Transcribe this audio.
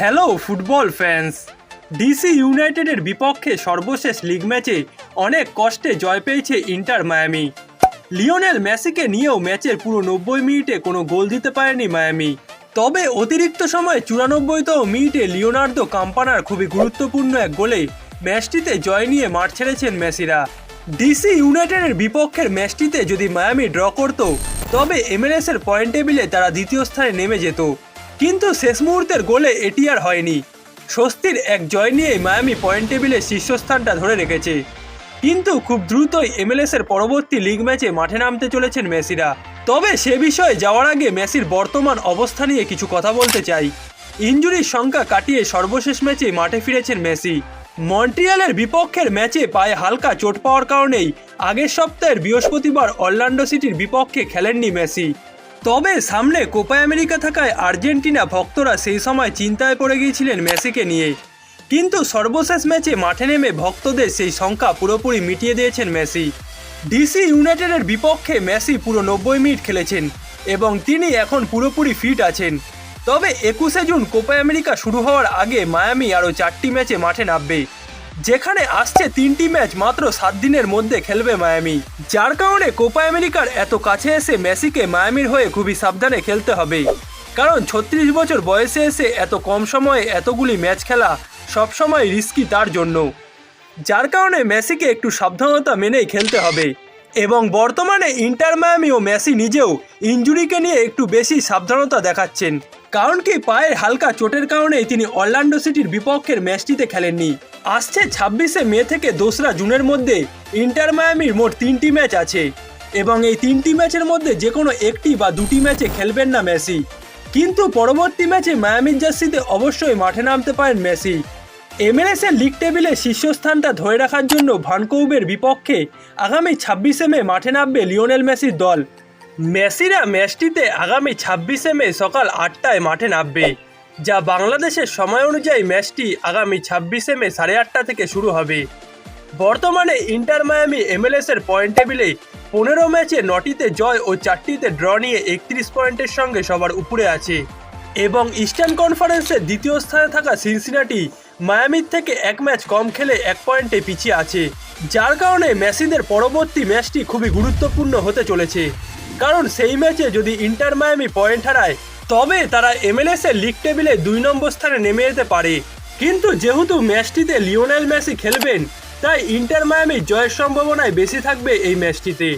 Hello football fans DC ইউনাইটেডের বিপক্ষে সর্বশেষ লিগ ম্যাচে অনেক কষ্টে জয় পেয়েছে ইন্টার মায়ামি লিওনেল মেসিকে নিয়েও ম্যাচের পুরো নব্বই মিনিটে কোনো গোল দিতে পারেনি মায়ামি তবে অতিরিক্ত সময় চুরানব্বইতম মিনিটে লিওনার্দো কাম্পানার খুবই গুরুত্বপূর্ণ এক গোলে ম্যাচটিতে জয় নিয়ে মাঠ ছেড়েছেন মেসিরা। ডিসি ইউনাইটেডের বিপক্ষের ম্যাচটিতে যদি মায়ামি ড্র করত, তবে এমএলএস এর পয়েন্ট টেবিলে তারা দ্বিতীয় স্থানে নেমে যেত। কিন্তু শেষ মুহূর্তের গোলে এটি আর হয়নি। স্বস্তির এক জয় নিয়ে মায়ামি পয়েন্ট টেবিলে শীর্ষস্থানটা ধরে রেখেছে। কিন্তু খুব দ্রুতই এমএলএস এর পরবর্তী লিগ ম্যাচে মাঠে নামতে চলেছেন মেসিরা। তবে সে বিষয়ে যাওয়ার আগে মেসির বর্তমান অবস্থা নিয়ে কিছু কথা বলতে চাই। ইঞ্জুরির সংখ্যা কাটিয়ে সর্বশেষ ম্যাচে মাঠে ফিরেছেন মেসি। মন্ট্রিয়ালের বিপক্ষের ম্যাচে পায়ে হালকা চোট পাওয়ার কারণেই আগের সপ্তাহের বৃহস্পতিবার অরল্যান্ডো সিটির বিপক্ষে খেলেননি মেসি। তবে সামনে কোপা আমেরিকা থাকায় আর্জেন্টিনা ভক্তরা সেই সময় চিন্তায় পড়ে গিয়েছিলেন মেসিকে নিয়ে। কিন্তু সর্বশেষ ম্যাচে মাঠে নেমে ভক্তদের সেই সংখ্যা পুরোপুরি মিটিয়ে দিয়েছেন মেসি। ডিসি ইউনাইটেডের বিপক্ষে মেসি পুরো নব্বই মিনিট খেলেছেন এবং তিনি এখন পুরোপুরি ফিট আছেন। তবে একুশে জুন কোপা আমেরিকা শুরু হওয়ার আগে মায়ামি আরও চারটি ম্যাচে মাঠে নামবে। যেখানে আসছে তিনটি ম্যাচ মাত্র সাত দিনের মধ্যে খেলবে মায়ামি। যার কারণে কোপা আমেরিকার এত কাছে এসে মেসিকে মায়ামির হয়ে খুবই সাবধানে খেলতে হবে। কারণ ছত্রিশ বছর বয়সে এসে এত কম সময়ে এতগুলি ম্যাচ খেলা সবসময় রিস্কি তার জন্য। যার কারণে মেসিকে একটু সাবধানতা মেনেই খেলতে হবে। এবং বর্তমানে ইন্টার মায়ামি ও মেসি নিজেও ইঞ্জুরিকে নিয়ে একটু বেশি সাবধানতা দেখাচ্ছেন। কারণ কি, পায়ের হালকা চোটের কারণেই তিনি অরল্যান্ডো সিটির বিপক্ষের ম্যাচটিতে খেলেননি। আসছে ছাব্বিশে মে থেকে দোসরা জুনের মধ্যে ইন্টার মায়ামির মোট তিনটি ম্যাচ আছে এবং এই তিনটি ম্যাচের মধ্যে যে কোনো একটি বা দুটি ম্যাচে খেলবেন না মেসি। কিন্তু পরবর্তী ম্যাচে মায়ামির জার্সিতে অবশ্যই মাঠে নামতে পারেন মেসি। এমএলএস এর লিগ টেবিলে শীর্ষস্থানটা ধরে রাখার জন্য ভানকৌবের বিপক্ষে আগামী ছাব্বিশে মে মাঠে নামবে লিওনেল মেসির দল। মেসিরা ম্যাচটিতে আগামী ছাব্বিশে মে সকাল আটটায় মাঠে নামবে, যা বাংলাদেশের সময় অনুযায়ী ম্যাচটি আগামী ছাব্বিশে মে সাড়ে আটটা থেকে শুরু হবে। বর্তমানে ইন্টার মায়ামি এমএলএস এর পয়েন্ট টেবিলে পনেরো ম্যাচে নটিতে জয় ও চারটিতে ড্র নিয়ে একত্রিশ পয়েন্টের সঙ্গে সবার উপরে আছে। এবং ইস্টার্ন কনফারেন্সের দ্বিতীয় স্থানে থাকা সিনসিনাটি মায়ামির থেকে এক ম্যাচ কম খেলে এক পয়েন্টে পিছিয়ে আছে, যার কারণে মেসিদের পরবর্তী ম্যাচটি খুবই গুরুত্বপূর্ণ হতে চলেছে। কারণ সেই ম্যাচে যদি ইন্টার মায়ামি পয়েন্ট হারায়, তবে তারা এমএলএস এর লিগ টেবিলে দুই নম্বর স্থানে নেমে যেতে পারে। কিন্তু যেহেতু ম্যাচটিতে লিওনেল মেসি খেলবেন, তাই ইন্টার মায়ামি জয়ের সম্ভাবনায় বেশি থাকবে এই ম্যাচটিতে।